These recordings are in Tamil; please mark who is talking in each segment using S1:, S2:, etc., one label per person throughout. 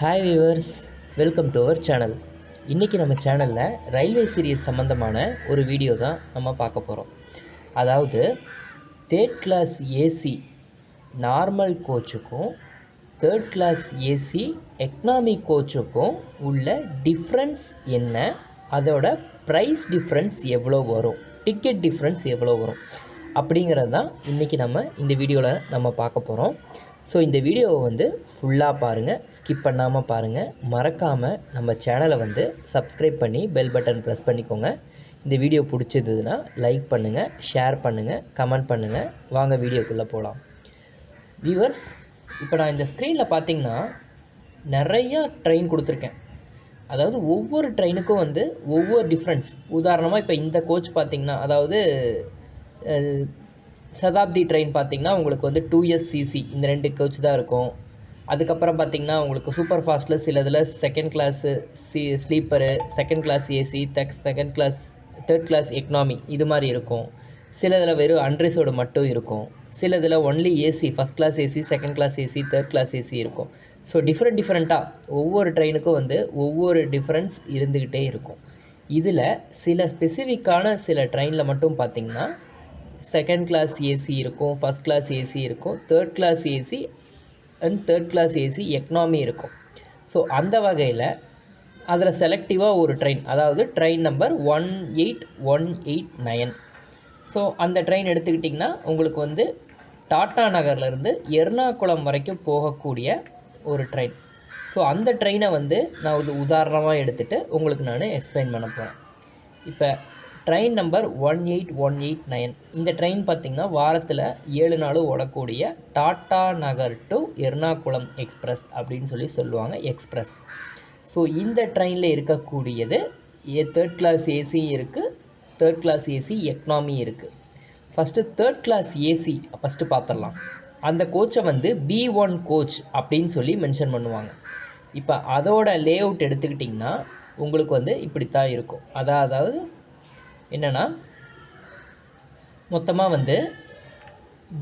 S1: Hi viewers welcome to our channel இன்றைக்கி நம்ம சேனலில் ரயில்வே சீரியஸ் சம்மந்தமான ஒரு வீடியோ தான் நம்ம பார்க்க போகிறோம் அதாவது தேர்ட் கிளாஸ் ஏசி நார்மல் கோச்சுக்கும் தேர்ட் கிளாஸ் ஏசி எக்கனாமி கோச்சுக்கும் உள்ள டிஃப்ரென்ஸ் என்ன? அதோட ப்ரைஸ் டிஃப்ரென்ஸ் எவ்வளோ வரும்? டிக்கெட் டிஃப்ரென்ஸ் எவ்வளோ வரும்? அப்படிங்கிறது தான் இன்றைக்கி நம்ம இந்த வீடியோவில் நம்ம பார்க்க போகிறோம் ஸோ இந்த வீடியோவை வந்து ஃபுல்லாக பாருங்கள் ஸ்கிப் பண்ணாமல் பாருங்கள் மறக்காமல் நம்ம சேனலை வந்து சப்ஸ்கிரைப் பண்ணி பெல் பட்டன் ப்ரெஸ் பண்ணிக்கோங்க. இந்த வீடியோ பிடிச்சிருந்ததுன்னா லைக் பண்ணுங்கள் ஷேர் பண்ணுங்கள் கமெண்ட் பண்ணுங்கள் வாங்க வீடியோக்குள்ளே போகலாம் வியூவர்ஸ் இப்போ நான் இந்த ஸ்க்ரீனில் பார்த்தீங்கன்னா நிறையா ட்ரெயின் கொடுத்துருக்கேன். அதாவது ஒவ்வொரு ட்ரெயினுக்கும் வந்து ஒவ்வொரு டிஃப்ரென்ஸ் உதாரணமாக இப்போ இந்த கோச் பார்த்தீங்கன்னா அதாவது சதாப்தி ட்ரெயின் பார்த்தீங்கன்னா உங்களுக்கு வந்து டூ எஸ் சிசி இந்த ரெண்டு கோச் தான் இருக்கும். அதுக்கப்புறம் பார்த்தீங்கன்னா உங்களுக்கு சூப்பர் ஃபாஸ்ட்டில் சில இதில் செகண்ட் கிளாஸு சி sleeper second class AC Tegh second class third class economy இது மாதிரி இருக்கும். சில இதில் வெறும் அன்ரிசோடு மட்டும் இருக்கும். சில இதில் only AC first class AC second class AC third class AC இருக்கும். ஸோ டிஃப்ரெண்ட் டிஃப்ரெண்ட்டாக ஒவ்வொரு ட்ரெயினுக்கும் வந்து ஒவ்வொரு டிஃப்ரென்ஸ் இருந்துக்கிட்டே இருக்கும். இதில் சில ஸ்பெசிஃபிக்கான சில ட்ரெயினில் மட்டும் பார்த்தீங்கன்னா செகண்ட் கிளாஸ் ஏசி இருக்கும் ஃபஸ்ட் கிளாஸ் ஏசி இருக்கும் third class AC and third class AC economy இருக்கும். ஸோ அந்த வகையில் அதில் செலக்டிவாக ஒரு ட்ரெயின் அதாவது train number one eight one eight nine so அந்த ட்ரெயின் எடுத்துக்கிட்டிங்கன்னா உங்களுக்கு வந்து டாட்டா நகர்லேருந்து எர்ணாகுளம் வரைக்கும் போகக்கூடிய ஒரு ட்ரெயின் ஸோ அந்த ட்ரெயினை வந்து நான் ஒரு உதாரணமாக எடுத்துகிட்டு உங்களுக்கு நான் எக்ஸ்பிளைன் பண்ண போகிறேன் இப்போ train number one eight one eight nine இந்த ட்ரெயின் பார்த்திங்கன்னா வாரத்தில் ஏழு நாளும் ஓடக்கூடிய டாட்டா நகர் டு எர்ணாகுளம் எக்ஸ்பிரஸ் அப்படின்னு சொல்லி சொல்லுவாங்க எக்ஸ்பிரஸ் ஸோ இந்த ட்ரெயினில் இருக்கக்கூடியது ஏ தேர்ட் கிளாஸ் ஏசி இருக்குது தேர்ட் கிளாஸ் ஏசி எக்கனாமி இருக்குது first third class AC first பார்த்துடலாம். அந்த கோச்சை வந்து பி ஒன் கோச் அப்படின்னு சொல்லி மென்ஷன் பண்ணுவாங்க. இப்போ அதோட லே அவுட் எடுத்துக்கிட்டிங்கன்னா உங்களுக்கு வந்து இப்படித்தான் இருக்கும். அதாவது என்னென்னா மொத்தமாக வந்து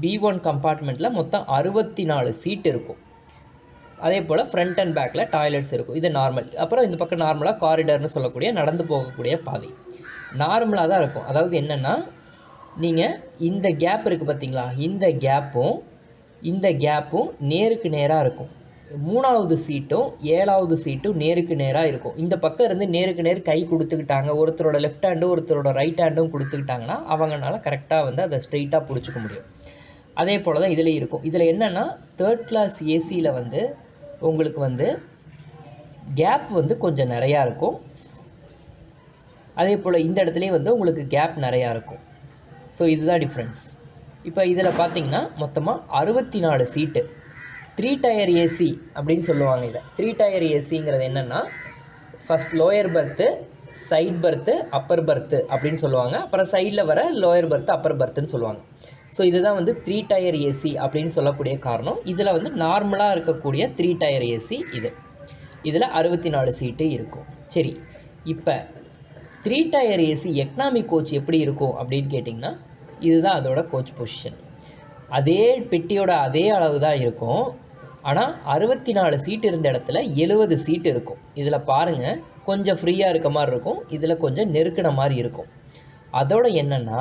S1: பி ஒன் கம்பார்ட்மெண்ட்டில் மொத்தம் அறுபத்தி நாலு சீட் இருக்கும். அதே போல் ஃப்ரண்ட் அண்ட் பேக்கில் டாய்லெட்ஸ் இருக்கும். இது நார்மல் அப்புறம் இந்த பக்கம் நார்மலாக காரிடர்னு சொல்லக்கூடிய நடந்து போகக்கூடிய பாதை. நார்மலாக தான் இருக்கும். அதாவது என்னென்னா நீங்கள் இந்த கேப் இருக்குது பார்த்தீங்களா இந்த கேப்பும் இந்த கேப்பும் நேருக்கு நேராக இருக்கும். மூணாவது சீட்டும் ஏழாவது சீட்டும் நேருக்கு நேராக இருக்கும். இந்த பக்கம் இருந்து நேருக்கு நேர் கை கொடுத்துக்கிட்டாங்க. ஒருத்தரோட லெஃப்ட் ஹேண்டும் ஒருத்தரோட ரைட் ஹேண்டும் கொடுத்துக்கிட்டாங்கன்னா அவங்கனால கரெக்டாக வந்து அதை ஸ்ட்ரெயிட்டாக பிடிச்சிக்க முடியும். அதே போல் தான் இதில் இருக்கும். இதில் என்னென்னா தேர்ட் கிளாஸ் ஏசியில் வந்து உங்களுக்கு வந்து கேப் வந்து கொஞ்சம் நிறையா இருக்கும். அதே போல் இந்த இடத்துலையும் வந்து உங்களுக்கு கேப் நிறையா இருக்கும். ஸோ இதுதான் டிஃப்ரென்ஸ் இப்போ இதில் பார்த்தீங்கன்னா மொத்தமாக அறுபத்தி நாலு சீட்டு. த்ரீ டயர் ஏசி அப்படின்னு சொல்லுவாங்க இதை. த்ரீ டயர் ஏசிங்கிறது என்னென்னா first lower berth side berth upper berth அப்படின்னு சொல்லுவாங்க. அப்புறம் சைடில் வர லோயர் பர்த்து அப்பர் பர்த்துன்னு சொல்லுவாங்க. ஸோ இதுதான் வந்து த்ரீ டயர் ஏசி அப்படின்னு சொல்லக்கூடிய காரணம். இதில் வந்து நார்மலாக இருக்கக்கூடிய த்ரீ டயர் ஏசி இது. இதில் அறுபத்தி நாலு சீட்டு இருக்கும். சரி இப்போ three tier AC economy coach எப்படி இருக்கும் அப்படின்னு கேட்டிங்கன்னா இதுதான் அதோட கோச் பொசிஷன் அதே பெட்டியோட அதே அளவு தான் இருக்கும். ஆனால் அறுபத்தி நாலு சீட் இருந்த இடத்துல எழுபது சீட் இருக்கும். இதில் பாருங்கள் கொஞ்சம் ஃப்ரீயாக இருக்க மாதிரி இருக்கும் இதில் கொஞ்சம் நெருக்கின மாதிரி இருக்கும். அதோட என்னென்னா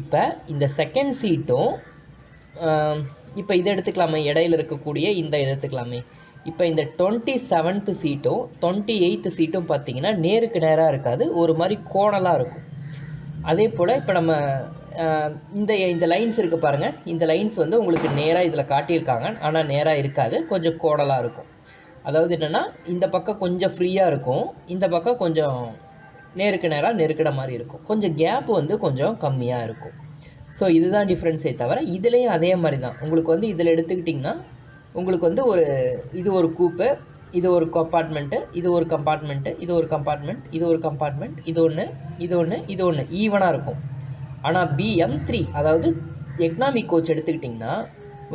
S1: இப்போ இந்த செகண்ட் சீட்டும் இப்போ இதை எடுத்துக்கலாமே இடையில இருக்கக்கூடிய இந்த எடுத்துக்கலாமே. இப்போ இந்த டுவெண்ட்டி செவன்த்து சீட்டும் டுவெண்ட்டி எயித்து சீட்டும் பார்த்தீங்கன்னா நேருக்கு நேராக இருக்காது ஒரு மாதிரி கோணலாக இருக்கும். அதே போல் இப்போ நம்ம இந்த இந்த லைன்ஸ் இருக்குது பாருங்கள் இந்த லைன்ஸ் வந்து உங்களுக்கு நேராக இதில் காட்டியிருக்காங்க. ஆனால் நேராக இருக்காது. கொஞ்சம் கோடலாக இருக்கும். அதாவது என்னென்னா இந்த பக்கம் கொஞ்சம் ஃப்ரீயாக இருக்கும். இந்த பக்கம் கொஞ்சம் நேருக்கு நேராக நெருக்கிற மாதிரி இருக்கும். கொஞ்சம் கேப் வந்து கொஞ்சம் கம்மியாக இருக்கும். ஸோ இதுதான் டிஃப்ரென்ஸே தவிர இதுலேயும் அதே மாதிரி தான். உங்களுக்கு வந்து இதில் எடுத்துக்கிட்டிங்கன்னா உங்களுக்கு வந்து ஒரு இது ஒரு கூப்பு இது ஒரு கம்பார்ட்மெண்ட்டு இது ஒரு கம்பார்ட்மெண்ட்டு இது ஒரு கம்பார்ட்மெண்ட் இது ஒரு கம்பார்ட்மெண்ட் இது ஒன்று இது ஒன்று இது ஒன்று ஈவனாக இருக்கும். ஆனால் பிஎம் த்ரீ அதாவது எக்கனாமிக் கோச் எடுத்துக்கிட்டிங்கன்னா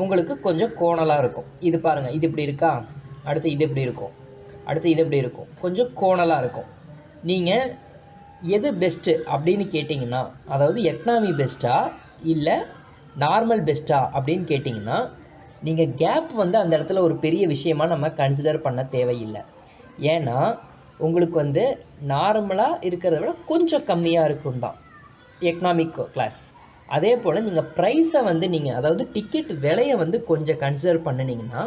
S1: உங்களுக்கு கொஞ்சம் கோணலாக இருக்கும். இது பாருங்கள் இது இப்படி இருக்கா? அடுத்து இது இப்படி இருக்கும். அடுத்து இது இப்படி இருக்கும். கொஞ்சம் கோணலாக இருக்கும். நீங்கள் எது பெஸ்ட்டு அப்படின்னு கேட்டிங்கன்னா அதாவது எக்கனாமி பெஸ்ட்டா இல்லை நார்மல் பெஸ்ட்டா அப்படின்னு கேட்டிங்கன்னா நீங்கள் கேப் வந்து அந்த இடத்துல ஒரு பெரிய விஷயமா நம்ம கன்சிடர் பண்ண தேவையில்லை. ஏன்னா உங்களுக்கு வந்து நார்மலாக இருக்கிறத விட கொஞ்சம் கம்மியாக இருக்கும் தான் எக்கனாமிக் கிளாஸ் அதே போல் நீங்கள் ப்ரைஸை வந்து நீங்கள் அதாவது டிக்கெட் விலையை வந்து கொஞ்சம் கன்சிடர் பண்ணினீங்கன்னா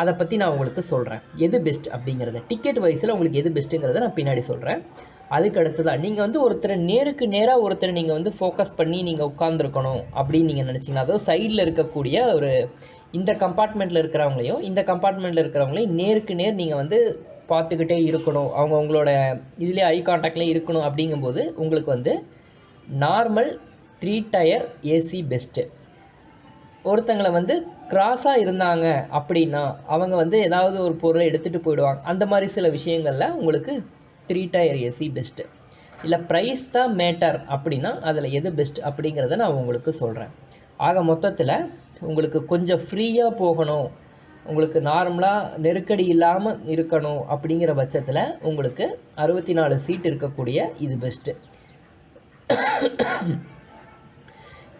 S1: அதை பற்றி நான் உங்களுக்கு சொல்கிறேன் எது பெஸ்ட் அப்படிங்கிறத. டிக்கெட் வைஸில் உங்களுக்கு எது பெஸ்ட்டுங்கிறத நான் பின்னாடி சொல்கிறேன் அதுக்கு அடுத்ததான் நீங்கள் வந்து ஒருத்தரை நேருக்கு நேராக ஒருத்தரை நீங்கள் வந்து ஃபோக்கஸ் பண்ணி நீங்கள் உட்காந்துருக்கணும் அப்படின்னு நீங்கள் நினச்சிங்கன்னா அதாவது சைடில் இருக்கக்கூடிய ஒரு இந்த கம்பார்ட்மெண்ட்டில் இருக்கிறவங்களையும் இந்த கம்பார்ட்மெண்ட்டில் இருக்கிறவங்களையும் நேருக்கு நேர் நீங்கள் வந்து பார்த்துக்கிட்டே இருக்கணும். அவங்க உங்களோட இதுலேயே ஐ கான்டாக்ட்லேயே இருக்கணும் அப்படிங்கும்போது உங்களுக்கு வந்து normal three tier AC best ஒருத்தங்களை வந்து கிராஸாக இருந்தாங்க அப்படின்னா அவங்க வந்து ஏதாவது ஒரு பொருளை எடுத்துகிட்டு போயிடுவாங்க. அந்த மாதிரி சில விஷயங்களில் உங்களுக்கு த்ரீ டயர் ஏசி பெஸ்ட்டு இல்லை ப்ரைஸ் தான் மேட்டர் அப்படின்னா அதில் எது பெஸ்ட் அப்படிங்கிறத நான் உங்களுக்கு சொல்கிறேன் ஆக மொத்தத்தில் உங்களுக்கு கொஞ்சம் ஃப்ரீயாக போகணும். உங்களுக்கு நார்மலாக நெருக்கடி இல்லாமல் இருக்கணும் அப்படிங்கிற பட்சத்தில் உங்களுக்கு அறுபத்தி நாலு சீட் இருக்கக்கூடிய இது பெஸ்ட்டு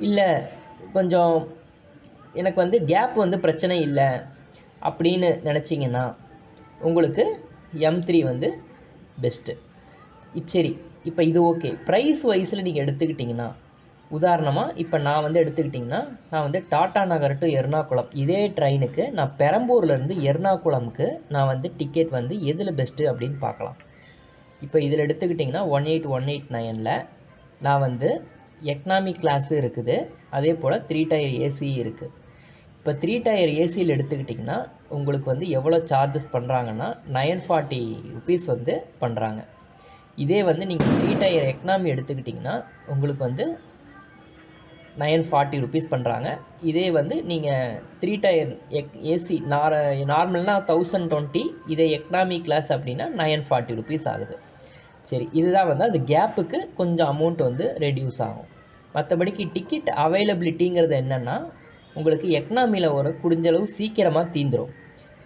S1: இல்லை கொஞ்சம் எனக்கு வந்து கேப் வந்து பிரச்சனை இல்லை அப்படின்னு நினச்சிங்கன்னா உங்களுக்கு எம் த்ரீ வந்து பெஸ்ட்டு இப் சரி இப்போ இது ஓகே ப்ரைஸ் வைஸில் நீங்கள் எடுத்துக்கிட்டிங்கன்னா உதாரணமாக இப்போ நான் வந்து எடுத்துக்கிட்டிங்கன்னா நான் வந்து டாடா நகர் டு எர்ணாகுளம் இதே ட்ரெயினுக்கு நான் பெரம்பூர்லேருந்து எர்ணாகுளமுக்கு நான் வந்து டிக்கெட் வந்து எதில் பெஸ்ட்டு அப்படின்னு பார்க்கலாம். இப்போ இதில் எடுத்துக்கிட்டிங்கன்னா ஒன் எயிட் ஒன் எயிட் நைனில் நான் வந்து எக்கனாமிக் கிளாஸு இருக்குது. அதே போல் த்ரீ டயர் ஏசி இருக்குது இப்போ த்ரீ டயர் ஏசியில் எடுத்துக்கிட்டிங்கன்னா உங்களுக்கு வந்து எவ்வளோ சார்ஜஸ் பண்ணுறாங்கன்னா நயன் ஃபார்ட்டி ருபீஸ் வந்து பண்ணுறாங்க இதே வந்து நீங்கள் த்ரீ டயர் எக்கனாமி எடுத்துக்கிட்டிங்கன்னா உங்களுக்கு வந்து நயன் ஃபார்ட்டி ருபீஸ் பண்ணுறாங்க இதே வந்து நீங்கள் த்ரீ டயர் எக் ஏசி நார நார்மல்னால் தௌசண்ட் டுவெண்ட்டி இதே எக்கனாமி கிளாஸ் அப்படின்னா நயன் ஃபார்ட்டி ருபீஸ் ஆகுது. சரி இதுதான் வந்து அது கேப்புக்கு கொஞ்சம் அமௌண்ட் வந்து ரெடியூஸ் ஆகும். மற்றபடிக்கு டிக்கெட் அவைலபிலிட்டிங்கிறது என்னென்னா உங்களுக்கு எக்கனாமியில் ஒரு குடிஞ்சளவு சீக்கிரமாக தீந்துடும்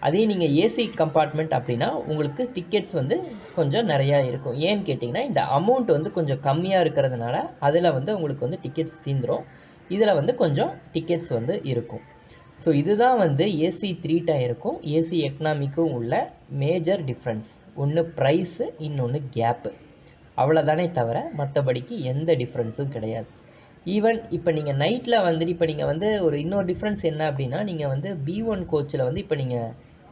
S1: அதே நீங்கள் ஏசி கம்பார்ட்மெண்ட் அப்படின்னா உங்களுக்கு டிக்கெட்ஸ் வந்து கொஞ்சம் நிறையா இருக்கும். ஏன்னு கேட்டிங்கன்னா இந்த அமௌண்ட் வந்து கொஞ்சம் கம்மியாக இருக்கிறதுனால அதில் வந்து உங்களுக்கு வந்து டிக்கெட்ஸ் தீந்துடும் இதில் வந்து கொஞ்சம் டிக்கெட்ஸ் வந்து இருக்கும். ஸோ இதுதான் வந்து ஏசி த்ரீ டயருக்கும் ஏசி எக்கனாமிக்கும் உள்ள மேஜர் டிஃப்ரென்ஸ் ஒன்று ப்ரைஸு இன்னொன்று கேப்பு அவ்வளோதானே தவிர மற்றபடிக்கு எந்த டிஃப்ரென்ஸும் கிடையாது. ஈவன் இப்போ நீங்கள் நைட்டில் வந்துட்டு இப்போ நீங்கள் வந்து ஒரு இன்னொரு டிஃப்ரென்ஸ் என்ன அப்படின்னா நீங்கள் வந்து பி ஒன் கோச்சில் வந்து இப்போ நீங்கள்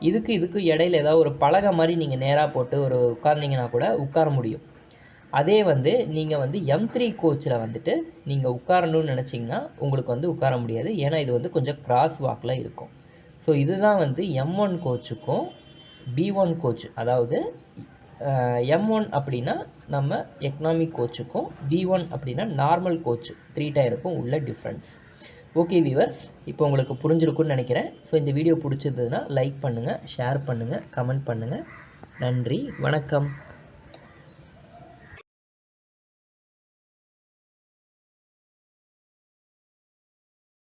S1: இதுக்கு இதுக்கு இடையில ஏதாவது ஒரு பலகை மாதிரி நீங்கள் நேராக போட்டு ஒரு உட்கார்ந்தீங்கன்னா கூட உட்கார முடியும். அதே வந்து நீங்கள் வந்து எம் த்ரீ கோச்சில் வந்துட்டு நீங்கள் உட்காரணும்னு நினச்சிங்கன்னா உங்களுக்கு வந்து உட்கார முடியாது. ஏன்னா இது வந்து கொஞ்சம் கிராஸ் வாக்கில் இருக்கும். ஸோ இதுதான் வந்து எம் ஒன் கோச்சுக்கும் பி ஒன் கோச் அதாவது எம் ஒன் அப்படின்னா நம்ம எக்கனாமிக் கோச்சுக்கும் பி ஒன் அப்படின்னா நார்மல் கோச் த்ரீ டயருக்கும் உள்ள டிஃப்ரென்ஸ் ஓகே வியூவர்ஸ் இப்போ உங்களுக்கு புரிஞ்சிருக்கும்னு நினைக்கிறேன். ஸோ இந்த வீடியோ பிடிச்சிருந்ததுன்னா லைக் பண்ணுங்கள் ஷேர் பண்ணுங்கள் கமெண்ட் பண்ணுங்கள் நன்றி வணக்கம்.